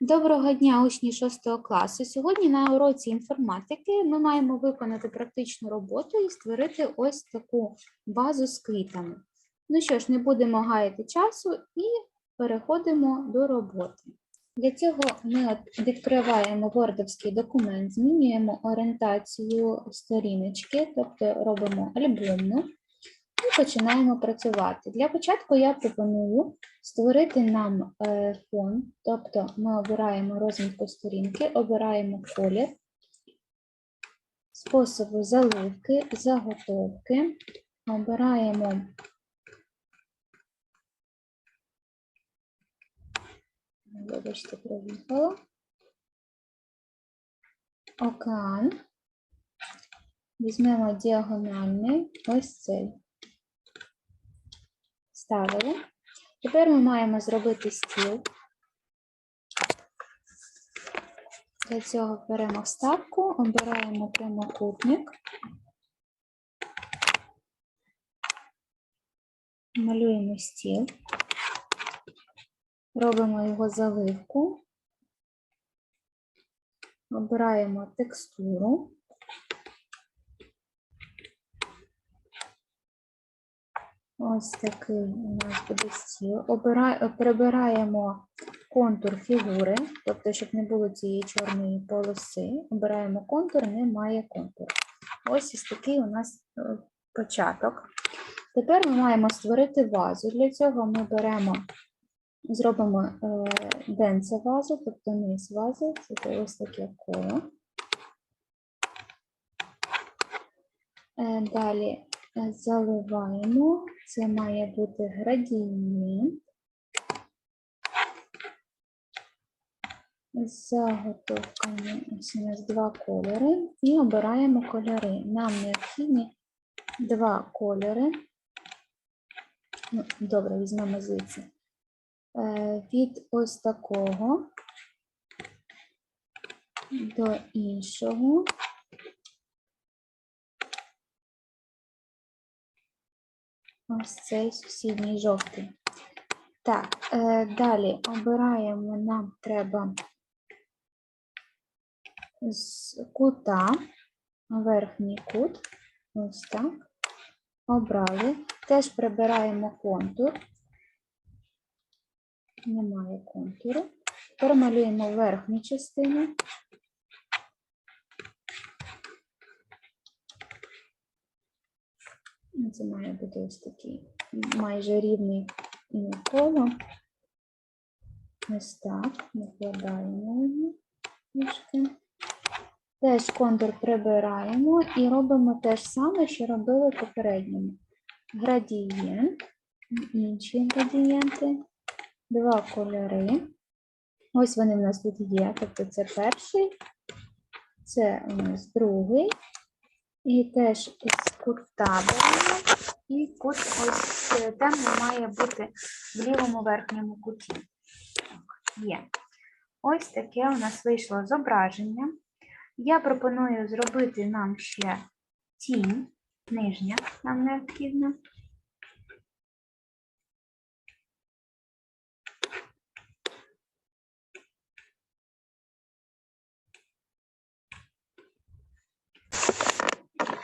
Доброго дня, учні 6 класу. Сьогодні на уроці інформатики ми маємо виконати практичну роботу і створити ось таку базу з квітами. Ну що ж, не будемо гаяти часу і переходимо до роботи. Для цього ми відкриваємо вордовський документ, змінюємо орієнтацію сторіночки, тобто робимо альбомну і починаємо працювати. Для початку я пропоную створити нам е, фон, тобто ми обираємо розмітку сторінки, обираємо колір, способи заливки, заготовки, обираємо вибачте, проїхала. Океан. Візьмемо діагональний, ось цей. Ставили. Тепер ми маємо зробити стіл. Для цього беремо вставку, обираємо прямокутник. Малюємо стіл. Робимо його заливку. Обираємо текстуру. Ось такий у нас буде стіл. Обира- Прибираємо контур фігури, тобто, щоб не було цієї чорної полоси. Обираємо контур, немає контуру. Ось ось такий у нас е, початок. Тепер ми маємо створити вазу. Для цього ми беремо, зробимо е, денце вазу, тобто низ вази, це ось таке коло. Е, Далі заливаємо. Це має бути градієнт. Заготовками ось у нас два кольори і обираємо кольори. Нам необхідні два кольори. Ну, добре, візьмемо звідси. Е, Від ось такого до іншого. Ось цей сусідній жовтий. Так, е, далі обираємо, нам треба з кута, верхній кут, ось так. Обрали. Теж прибираємо контур. Немає контуру. Тепер малюємо верхню частину. Це має бути ось такий майже рівний коло. Ось так, накладаємо його трішки. Теж контур прибираємо і робимо те ж саме, що робили попередньому. Градієнт, інші градієнти, два кольори. Ось вони в нас тут є. Тобто це перший, це у нас другий. І теж із кута беремо. І кут ось е, темний має бути в лівому верхньому куті. Є. Ось таке у нас вийшло зображення. Я пропоную зробити нам ще тінь, нижня нам необхідна.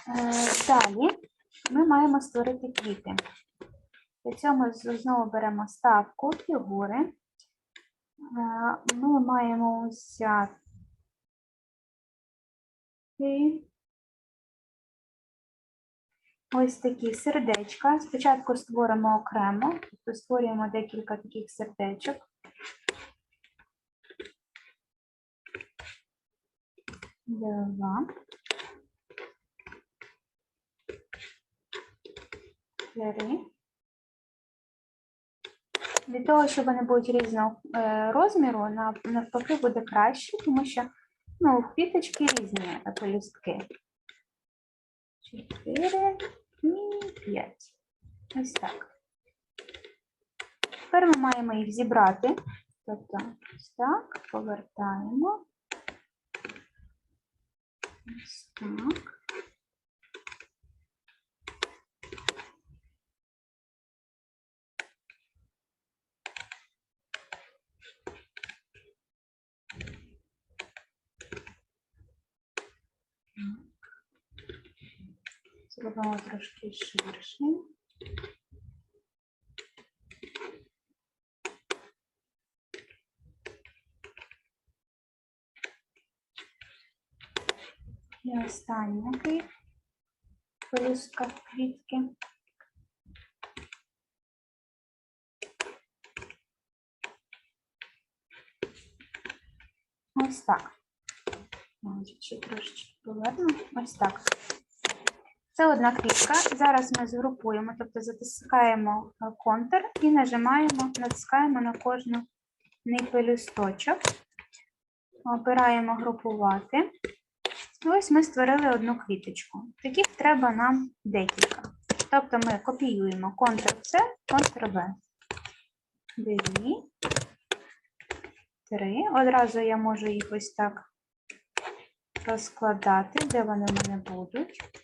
Е, Далі ми маємо створити квіти. Цього ми знову беремо ставку фігури. Е, Ми маємо взяти ось такі сердечка. Спочатку створимо окремо, тобто створюємо декілька таких сердечок. Два. Три. Для того, що вони будуть різного е, розміру, навпаки буде краще, тому що ну, квіточки різні е, пелюстки. Чотири і п'ять. Ось так. Тепер ми маємо їх зібрати. Тобто, ось так, повертаємо. Ось так. Зробимо трошки ширше. І остання квіт- пелюстка квітки. Ось так. Ще трошечки поверну. Ось так. Це одна квітка. Зараз ми згрупуємо, тобто затискаємо е, контур і нажимаємо, натискаємо на кожну пелюсточок. Обираємо групувати. Ось ми створили одну квіточку. Таких треба нам декілька. Тобто ми копіюємо Ctrl-C, Ctrl-V. Дві, три. Одразу я можу їх ось так розкладати, де вони в мене будуть.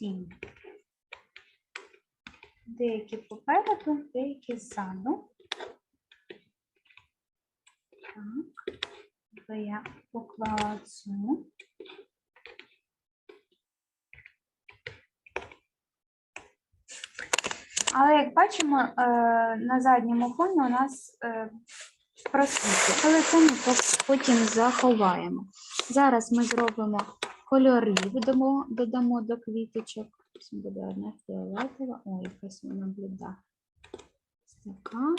Сім. Деякі попереду, деякі ззаду. Так. То я поклала цю. Але як бачимо, е, на задньому фоні у нас е, просвіти, але це ми потім заховаємо. Зараз ми зробимо кольори, додамо, додамо до квіточок. Ось Буде одна фіолетова, ой, якась вона бліда. Така.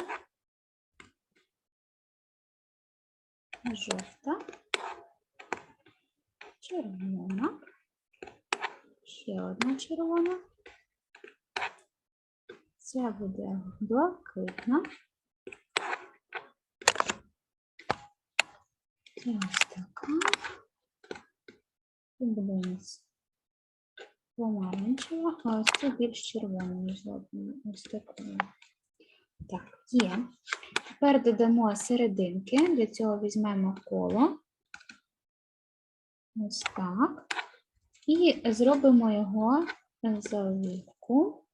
Жовта. Червона. Ще одна червона. Ця буде блакитна. Це ось така. Нас помаранчева, а ось це більш червона, ніж. Ось такою. Так, є. Тепер додамо серединки. Для цього візьмемо коло. Ось так. І зробимо його заливку.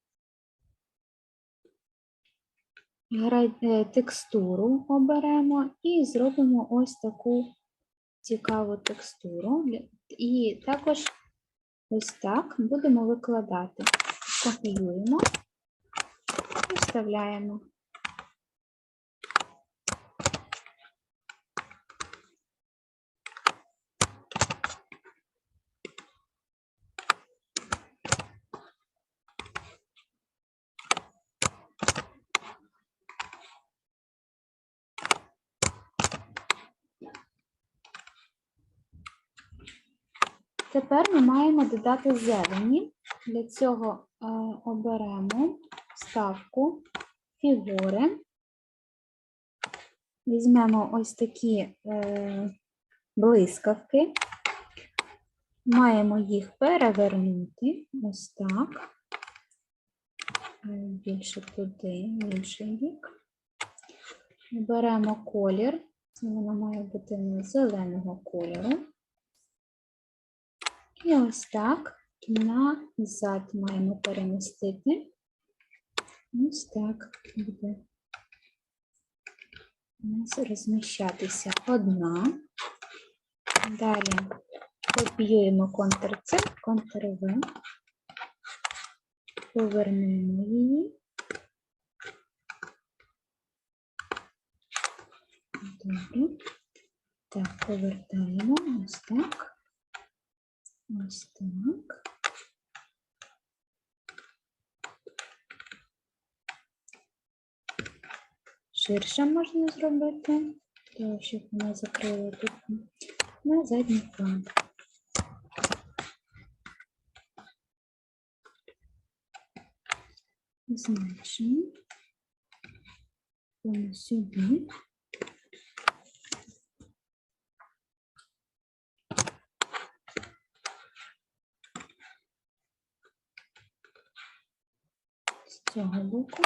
Е, Текстуру оберемо і зробимо ось таку цікаву текстуру. І також ось так будемо викладати. Копіюємо і вставляємо. Тепер ми маємо додати зелені. Для цього е, оберемо вставку фігури. Візьмемо ось такі е, блискавки. Маємо їх перевернути. Ось так. Е, Більше туди, інший бік. Беремо колір. Це воно має бути зеленого кольору. Ось так назад маємо перемістити. Ось так буде у нас розміщатися одна. Далі копіюємо Ctrl-C, Ctrl-V, повернемо її. Добре. Так, повертаємо ось так. Ось так. Ширше можна зробити, тому щоб вона закрила тут на задній план. Воно сюди. з цього боку.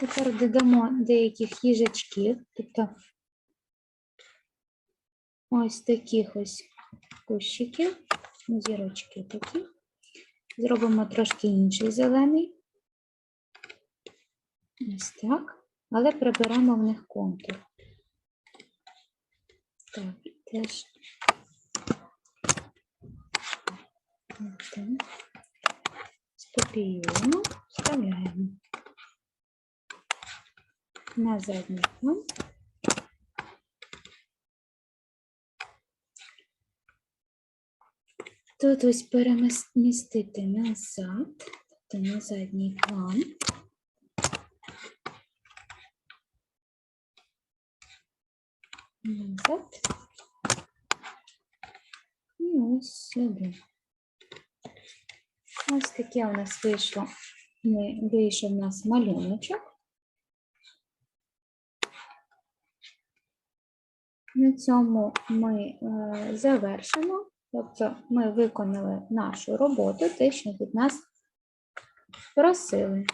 Тепер додамо деяких їжачків, тобто ось таких ось кущиків, зірочки такі. Зробимо трошки інший зелений. Ось так. Але приберемо в них контур. Так, теж. Так. Скопіюємо, вставляємо на задній план. Тут ось перемістити назад, тобто на задній план. Назад. І ось сюди. Ось таке у нас вийшло, вийшов у нас малюночок. На цьому ми е, завершимо. Тобто ми виконали нашу роботу, те, що від нас просили.